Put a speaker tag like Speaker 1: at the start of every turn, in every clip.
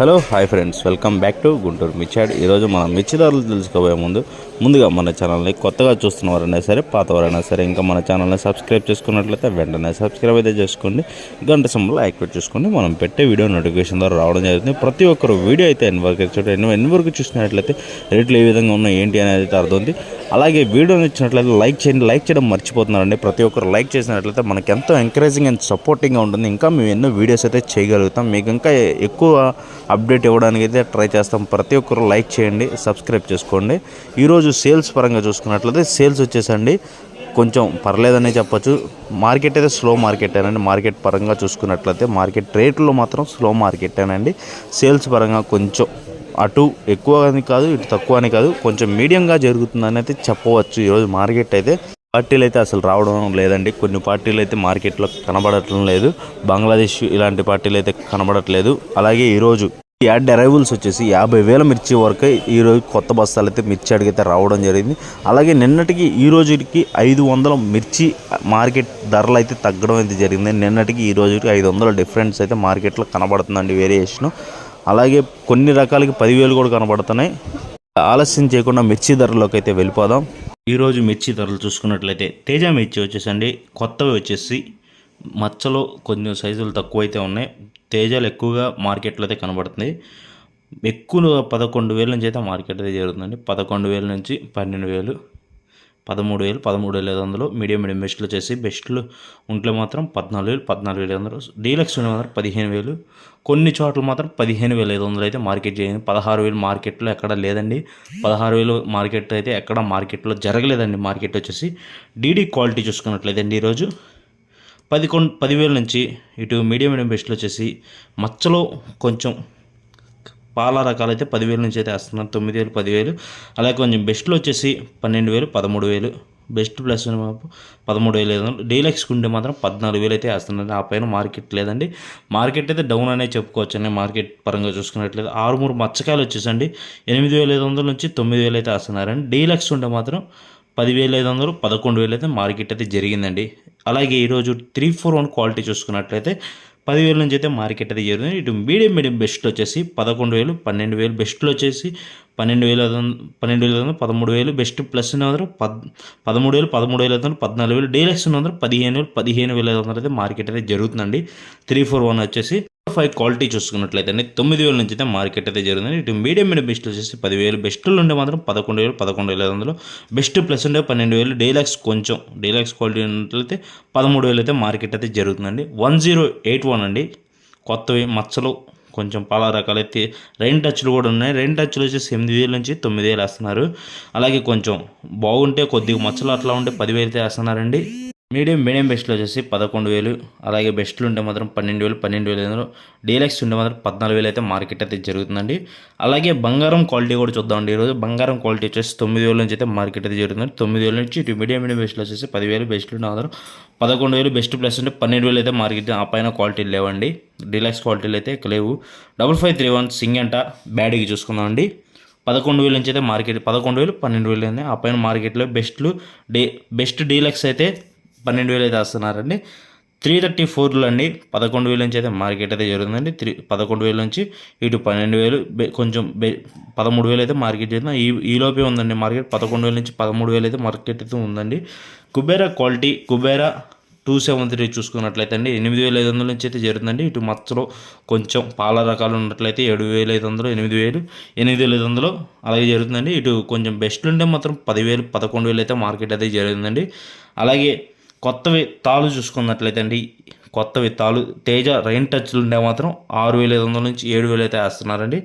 Speaker 1: Hello hi friends. Welcome back to Guntur మిర్చాడ్. ఈరోజు మనం మిర్చిదారులు తెలుసుకోబోయే ముందు ముందుగా మన ఛానల్ని కొత్తగా చూస్తున్న వారైనా సరే పాతవారైనా సరే ఇంకా మన ఛానల్ని సబ్స్క్రైబ్ చేసుకున్నట్లయితే వెంటనే సబ్స్క్రైబ్ అయితే చేసుకోండి. గంట సింబల్ యాక్టివేట్ చేసుకోండి. మనం పెట్టే వీడియో నోటిఫికేషన్ ద్వారా రావడం జరుగుతుంది. ప్రతి ఒక్కరు వీడియో అయితే ఎన్ని వరకు చూడండి ఎన్ని వరకు చూసినట్లయితే రేట్లు ఏ విధంగా ఉన్నాయి ఏంటి అనేది అర్థం ఉంది అలాగే వీడియోని నచ్చినట్లయితే లైక్ చేయండి లైక్ చేయడం మర్చిపోతున్నారండి. ప్రతి ఒక్కరు లైక్ చేసినట్లయితే మనకి ఎంతో ఎంకరేజింగ్ అండ్ సపోర్టింగ్గా ఉంటుంది. ఇంకా మేము ఎన్నో వీడియోస్ అయితే చేయగలుగుతాం. మీకు ఇంకా ఎక్కువ అప్డేట్ ఇవ్వడానికి అయితే ట్రై చేస్తాం. ప్రతి ఒక్కరు లైక్ చేయండి సబ్స్క్రైబ్ చేసుకోండి. ఈరోజు సేల్స్ పరంగా చూసుకున్నట్లయితే సేల్స్ వచ్చేసండి. కొంచెం పర్లేదనే చెప్పొచ్చు. మార్కెట్ అయితే స్లో మార్కెట్ ఏనండి మార్కెట్ పరంగా చూసుకున్నట్లయితే మార్కెట్ రేట్లో మాత్రం స్లో మార్కెట్ అనండి. సేల్స్ పరంగా కొంచెం అటు ఎక్కువ అని కాదు ఇటు తక్కువ అని కాదు కొంచెం మీడియంగా జరుగుతుందని అయితే చెప్పవచ్చు. ఈరోజు మార్కెట్ అయితే పార్టీలు అయితే అసలు రావడం లేదండి. కొన్ని పార్టీలు అయితే మార్కెట్లో కనబడటం లేదు. బంగ్లాదేశ్ ఇలాంటి పార్టీలు అయితే కనబడట్లేదు. అలాగే ఈరోజు యాడ్ అరైవల్స్ వచ్చేసి యాభై వేల మిర్చి వరకు ఈరోజు కొత్త బస్తాలు అయితే మిర్చి అడిగితే రావడం జరిగింది. అలాగే నిన్నటికి ఈ రోజుకి ఐదు వందల మిర్చి మార్కెట్ ధరలు అయితే తగ్గడం అయితే జరిగింది. నిన్నటికి ఈ రోజుకి ఐదు వందల డిఫరెన్స్ అయితే మార్కెట్లో కనబడుతుందండి వేరియేషన్. అలాగే కొన్ని రకాలకి పదివేలు కూడా కనబడుతున్నాయి. ఆలస్యం చేయకుండా మిర్చి ధరలోకి అయితే వెళ్ళిపోదాం. ఈరోజు మిర్చి ధరలు చూసుకున్నట్లయితే తేజ మిర్చి వచ్చేసండి. కొత్తవి వచ్చేసి మచ్చలో కొంచెం సైజులు తక్కువ అయితే ఉన్నాయి. తేజాలు ఎక్కువగా మార్కెట్లో అయితే కనబడుతుంది ఎక్కువ పదకొండు వేల నుంచి అయితే మార్కెట్ అయితే జరుగుతుందండి పదకొండు వేల నుంచి పన్నెండు వేలు పదమూడు వేలు పదమూడు వేల ఐదు వందలు మీడియం మీడియం బెస్ట్లు వచ్చేసి బెస్ట్లు ఉంటే మాత్రం పద్నాలుగు వేలు పద్నాలుగు వేల ఐదు వందలు డీలక్స్ ఉండే మాత్రం పదిహేను వేలు కొన్ని చోట్ల మాత్రం పదిహేను వేల ఐదు వందలు అయితే మార్కెట్ చేయండి. పదహారు వేలు మార్కెట్లో ఎక్కడ లేదండి. పదహారు వేలు మార్కెట్ అయితే ఎక్కడ మార్కెట్లో జరగలేదండి. మార్కెట్ వచ్చేసి డీడీ క్వాలిటీ చూసుకున్నట్లయితే ఈరోజు ఈరోజు కొన్ పదివేల నుంచి ఇటు మీడియం మీడియం బెస్ట్లు వచ్చేసి మచ్చలో కొంచెం పాల రకాలు అయితే పదివేల నుంచి అయితే వేస్తున్నారు. తొమ్మిది వేలు పదివేలు. అలాగే కొంచెం బెస్ట్లో వచ్చేసి పన్నెండు వేలు పదమూడు వేలు. బెస్ట్ ప్లస్ పదమూడు వేలు ఐదు వందలు డీలక్స్ ఉంటే మాత్రం పద్నాలుగు వేలు అయితే వేస్తున్నారు. ఆ పైన మార్కెట్ లేదండి. మార్కెట్ అయితే డౌన్ అనే చెప్పుకోవచ్చు అండి మార్కెట్ పరంగా చూసుకున్నట్లయితే ఆరు మూడు మచ్చకాయలు వచ్చేసండి. ఎనిమిది వేల ఐదు వందల నుంచి తొమ్మిది వేలు అయితే వేస్తున్నారండి. డీలక్స్ ఉంటే మాత్రం పదివేల ఐదు వందలు పదకొండు వేలు అయితే మార్కెట్ అయితే జరిగిందండి. అలాగే ఈరోజు త్రీ ఫోర్ వన్ క్వాలిటీ చూసుకున్నట్లయితే పదివేల నుంచి అయితే మార్కెట్ అయితే జరుగుతుంది ఇటు మీడియం మీడియం బెస్ట్ వచ్చేసి పదకొండు వేలు పన్నెండు వేలు బెస్ట్లో వచ్చేసి పన్నెండు వేల పన్నెండు వేలు వందలు పదమూడు వేలు బెస్ట్ ప్లస్ ఉన్నందరూ పద్ పదమూడు వేలు పదమూడు వేల ఐదు వందలు పద్నాలుగు వేలు డీలక్స్ ఉన్నందరూ పదిహేను వేలు పదిహేను వేల వందలు అయితే మార్కెట్ అయితే జరుగుతుందండి. త్రీ ఫోర్ వన్ వచ్చేసి ఫైవ్ క్వాలిటీ చూసుకున్నట్లయితే అండి తొమ్మిది వేల నుంచి అయితే మార్కెట్ అయితే జరుగుతుంది. ఇటు మీడియం మీడియం బెస్ట్ వచ్చేసి పదివేలు. బెస్ట్లు ఉండే మాత్రం పదకొండు వేలు పదకొండు వేల ఐదు వందలు. బెస్ట్ ప్లస్ ఉండే పన్నెండు వేలు. డీలాక్స్ కొంచెం డీలక్స్ క్వాలిటీ ఉన్నట్లయితే పదమూడు వేలు అయితే మార్కెట్ అయితే జరుగుతుందండి. వన్ జీరో ఎయిట్ వన్ అండి. కొత్తవి మచ్చలు కొంచెం పాల రకాలు అయితే రైన్ టచ్లు కూడా ఉన్నాయి. రైన్ టచ్లు వచ్చేసి ఎనిమిది వేల నుంచి తొమ్మిది వేలు వేస్తున్నారు. అలాగే కొంచెం బాగుంటే కొద్దిగా మచ్చలు అట్లా ఉంటే పదివేలు అయితే వేస్తున్నారండి. మీడియం మీడియం బెస్ట్లు వచ్చేసి పదకొండు వేలు అలాగే బెస్ట్లు ఉంటే మాత్రం పన్నెండు వేలు పన్నెండు వేలు ఐదు డీలక్స్ ఉంటే మాత్రం పద్నాలుగు వేలు అయితే మార్కెట్ అయితే జరుగుతుందండి. అలాగే బంగారం క్వాలిటీ కూడా చూద్దామండి. ఈరోజు బంగారం క్వాలిటీ వచ్చేసి తొమ్మిది వేల నుంచి అయితే మార్కెట్ అయితే జరుగుతుంది. తొమ్మిది వేల నుంచి ఇటు మీడియం మీడియం బెస్ట్లు వచ్చేసి పదివేలు బెస్ట్లు ఉంటే మాత్రం పదకొండు వేలు బెస్ట్ ప్లస్ ఉంటే పన్నెండు వేలు అయితే మార్కెట్ ఆ పైన క్వాలిటీలు లేవండి. డీలక్స్ క్వాలిటీలు అయితే లేవు. డబుల్ ఫైవ్ త్రీ వన్ సింగంట బ్యాడీకి చూసుకుందామండి. పదకొండు వేల నుంచి అయితే మార్కెట్ పదకొండు వేలు పన్నెండు వేలు అయితే ఆ పైన మార్కెట్లో బెస్ట్లు డే బెస్ట్ డీలక్స్ అయితే పన్నెండు వేలు అయితే వస్తున్నారండి. త్రీ థర్టీ ఫోర్లు అండి. పదకొండు వేల నుంచి అయితే మార్కెట్ అయితే జరుగుతుందండి. త్రీ పదకొండు వేల నుంచి ఇటు పన్నెండు వేలు కొంచెం బె పదమూడు వేలు అయితే మార్కెట్ జరుగుతుంది ఈ ఈలోపే ఉందండి మార్కెట్. పదకొండు వేల నుంచి పదమూడు వేలు అయితే మార్కెట్ అయితే ఉందండి. Kubera quality Kubera two seven three చూసుకున్నట్లయితే అండి ఎనిమిది వేల ఐదు వందల నుంచి అయితే జరుగుతుందండి. ఇటు మచ్చలో కొంచెం పాల రకాలు ఉన్నట్లయితే ఏడు వేల ఐదు వందలు ఎనిమిది వేలు ఎనిమిది వేల ఐదు వందలు అలాగే జరుగుతుందండి. ఇటు కొంచెం బెస్ట్ ఉంటే మాత్రం పదివేలు పదకొండు వేలు అయితే మార్కెట్ అయితే జరుగుతుందండి. అలాగే కొత్తవి తాళ్ళు చూసుకున్నట్లయితే అండి కొత్తవి తాళ్ళు తేజ రైన్ టచ్లు ఉండే మాత్రం ఆరు వేల ఐదు వందల నుంచి ఏడు వేలు అయితే వేస్తున్నారండి.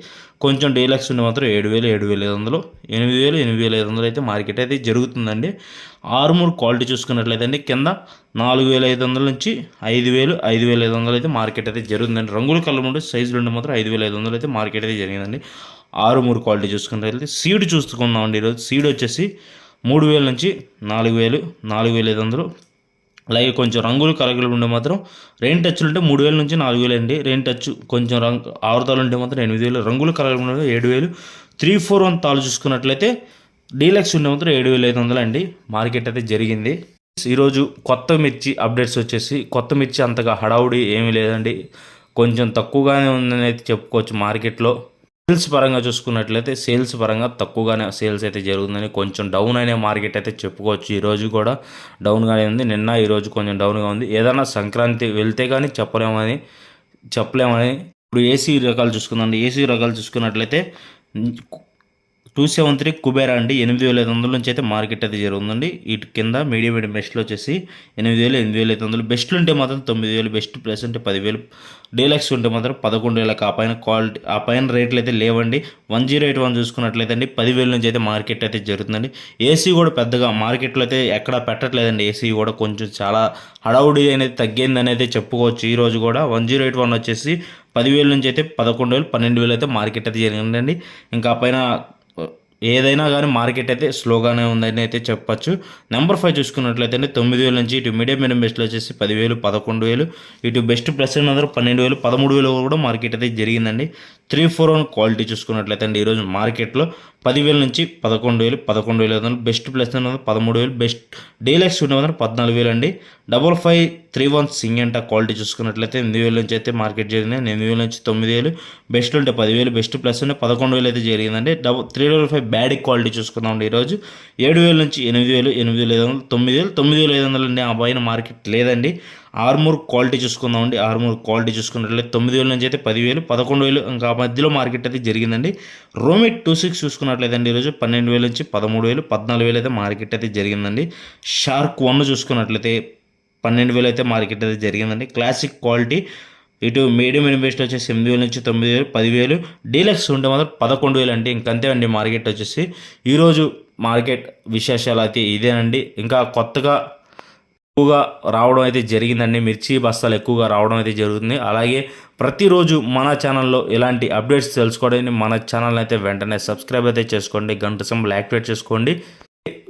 Speaker 1: కొంచెం డీలక్స్ ఉండే మాత్రం ఏడు వేలు ఏడు వేల ఐదు వందలు ఎనిమిది వేలు ఎనిమిది వేల ఐదు వందలు అయితే మార్కెట్ అయితే జరుగుతుందండి. ఆరుమూరు క్వాలిటీ చూసుకున్నట్లయితే అండి కింద నాలుగు వేల ఐదు వందల నుంచి ఐదు వేలు ఐదు వేల ఐదు వందలు అయితే మార్కెట్ అయితే జరుగుతుందండి. రంగుల కలర్ ఉండే సైజులు ఉండే మాత్రం ఐదు వేల ఐదు వందలు అయితే మార్కెట్ అయితే జరిగిందండి. ఆరు మూడు క్వాలిటీ చూసుకున్నట్లయితే సీడ్ చూసుకుందామండి ఈరోజు. సీడ్ వచ్చేసి మూడు వేల నుంచి నాలుగు వేలు నాలుగు వేల ఐదు వందలు అలాగే కొంచెం రంగులు కలగలు ఉండే మాత్రం రెయిన్ టచ్లు ఉంటే మూడు వేల నుంచి నాలుగు వేలు అండి. రెయిన్ టచ్ కొంచెం రంగు ఆరుతాలు ఉంటే మాత్రం ఎనిమిది వేలు రంగులు కలగలు ఉండే ఏడు వేలు. త్రీ ఫోర్ వన్ తాలు చూసుకున్నట్లయితే డీలక్స్ ఉండే మాత్రం ఏడు వేల ఐదు వందలు అండి. మార్కెట్ అయితే జరిగింది. ఈరోజు కొత్త మిర్చి అప్డేట్స్ వచ్చేసి కొత్త మిర్చి అంతగా హడావుడి ఏమీ లేదండి. కొంచెం తక్కువగానే ఉందని అయితే చెప్పుకోవచ్చు మార్కెట్లో. సేల్స్ పరంగా చూసుకున్నట్లయితే సేల్స్ పరంగా తక్కువగానే సేల్స్ అయితే జరుగుతుందని కొంచెం డౌన్ అనే మార్కెట్ అయితే చెప్పుకోవచ్చు. ఈరోజు కూడా డౌన్గానే ఉంది. నిన్న ఈరోజు కొంచెం డౌన్గా ఉంది. ఏదైనా సంక్రాంతి వెళ్తే కానీ చెప్పలేమని చెప్పలేమని ఇప్పుడు ఏసీ రకాలు చూసుకుందండి ఏసీ రకాలు చూసుకున్నట్లయితే టూ సెవెన్ త్రీ కుబేరా అండి. ఎనిమిది వేల ఐదు వందల నుంచి అయితే మార్కెట్ అయితే జరుగుతుందండి. వీటి కింద మీడియం మీడియం బెస్ట్లో వచ్చేసి ఎనిమిది వేలు ఎనిమిది వేల ఐదు వందలు. బెస్ట్లు ఉంటే మాత్రం తొమ్మిది వేలు బెస్ట్ ప్లస్ ఉంటే పదివేలు. డీలక్స్ ఉంటే మాత్రం పదకొండు వేలకు ఆ పైన క్వాలిటీ ఆ పైన రేట్లు అయితే లేవండి. వన్ జీరో ఎయిట్ వన్ చూసుకున్నట్లయితే అండి పదివేల నుంచి అయితే మార్కెట్ అయితే జరుగుతుందండి. ఏసీ కూడా పెద్దగా మార్కెట్లో అయితే ఎక్కడా పెట్టట్లేదండి. ఏసీ కూడా కొంచెం చాలా హడావుడి అనేది తగ్గింది అనేది చెప్పుకోవచ్చు. ఈరోజు కూడా వన్ జీరో ఎయిట్ వన్ వచ్చేసి పదివేల నుంచి అయితే పదకొండు వేలు పన్నెండు వేలు అయితే మార్కెట్ అయితే జరిగిందండి. ఇంకా ఆ పైన ఏదైనా కానీ మార్కెట్ అయితే స్లోగానే ఉందని అయితే చెప్పచ్చు. నెంబర్ ఫైవ్ చూసుకున్నట్లయితే అండి తొమ్మిది వేల నుంచి ఇటు మీడియం మీడియం బెస్ట్లో వచ్చేసి పదివేలు పదకొండు వేలు ఇటు బెస్ట్ ప్లస్ అందరూ పన్నెండు వేలు పదమూడు వేలు కూడా మార్కెట్ అయితే జరిగిందండి. త్రీ ఫోర్ వన్ క్వాలిటీ చూసుకున్నట్లయితే అండి ఈరోజు మార్కెట్లో పదివేల నుంచి పదకొండు వేలు పదకొండు వేలు వందలు బెస్ట్ ప్లస్ పదమూడు వేలు బెస్ట్ డీలక్స్ ఉండే పద్నాలుగు వేలు అండి డబల్ ఫైవ్ త్రీ వన్ సింగంట క్వాలిటీ చూసుకున్నట్లయితే ఎనిమిది వేల నుంచి అయితే మార్కెట్ జరిగింది ఎనిమిది వేల నుంచి తొమ్మిది వేలు. బెస్ట్ ఉంటే పదివేలు బెస్ట్ ప్లస్ ఉంటే పదకొండు వేలు అయితే జరిగిందండి. Double three double five bad quality చూసుకుందామండి ఈరోజు. ఏడు వేల నుంచి ఎనిమిది వేలు ఎనిమిది వేల ఐదు వందలు తొమ్మిది వేలు తొమ్మిది వేల ఐదు వందలు అండి ఆ పైన మార్కెట్ లేదండి. ఆర్మూర్ క్వాలిటీ చూసుకుందామండి. ఆర్మూర్ క్వాలిటీ చూసుకున్నట్లయితే తొమ్మిది వేల నుంచి అయితే పదివేలు పదకొండు వేలు ఇంకా మధ్యలో మార్కెట్ అయితే జరిగిందండి. రోమిట్ టూ సిక్స్ చూసుకున్నట్లయితే అండి ఈరోజు పన్నెండు వేల నుంచి పదమూడు వేలు పద్నాలుగు వేలు అయితే మార్కెట్ అయితే జరిగిందండి. షార్క్ వన్ చూసుకున్నట్లయితే పన్నెండు వేలు అయితే మార్కెట్ అయితే జరిగిందండి. క్లాసిక్ క్వాలిటీ ఇటు మీడియం ఇన్వెస్ట్ వచ్చేసి ఎనిమిది వేల నుంచి తొమ్మిది వేలు పదివేలు. డీలక్స్ ఉంటే మాత్రం పదకొండు వేలు అండి ఇంకంతే అండి మార్కెట్ వచ్చేసి. ఈరోజు మార్కెట్ విశేషాలు అయితే ఇదేనండి. ఇంకా కొత్తగా ఎక్కువగా రావడం అయితే జరిగిందండి. మిర్చి బస్తాలు ఎక్కువగా రావడం అయితే జరుగుతుంది. అలాగే ప్రతిరోజు మన ఛానల్లో ఇలాంటి అప్డేట్స్ తెలుసుకోవడానికి మన ఛానల్ అయితే వెంటనే సబ్స్క్రైబ్ అయితే చేసుకోండి. గంట సింబల్ యాక్టివేట్ చేసుకోండి.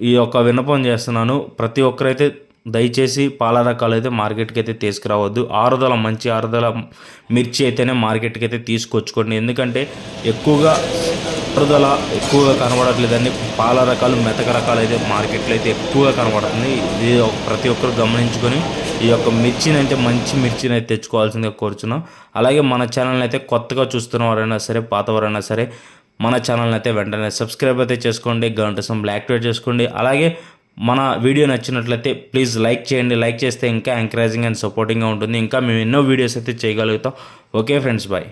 Speaker 1: ఈ యొక్క విన్నపం చేస్తున్నాను. ప్రతి ఒక్కరైతే దయచేసి పాల రకాలు అయితే మార్కెట్కి అయితే తీసుకురావద్దు. ఆరుదల మంచి ఆరుదల మిర్చి అయితేనే మార్కెట్కి అయితే తీసుకొచ్చుకోండి. ఎందుకంటే ఎక్కువగా ఆరుదల ఎక్కువగా కనబడట్లేదండి. పాల రకాలు మెతక రకాలు అయితే మార్కెట్లో అయితే ఎక్కువగా కనబడుతుంది. ఇది ప్రతి ఒక్కరు గమనించుకొని ఈ యొక్క మిర్చిని అయితే మంచి మిర్చిని అయితే తెచ్చుకోవాల్సిందిగా కోరుచున్నాం. అలాగే మన ఛానల్ని అయితే కొత్తగా చూస్తున్న వారైనా సరే పాతవారైనా సరే మన ఛానల్ని అయితే వెంటనే సబ్స్క్రైబ్ అయితే చేసుకోండి. గంట సంబల్ యాక్టివేట్ చేసుకోండి. అలాగే మన వీడియో నచ్చినట్లయితే ప్లీజ్ లైక్ చేయండి. లైక్ చేస్తే ఇంకా ఎంకరేజింగ్ అండ్ సపోర్టింగ్గా ఉంటుంది. ఇంకా మేము ఎన్నో వీడియోస్ అయితే చేయగలుగుతాం. Okay friends bye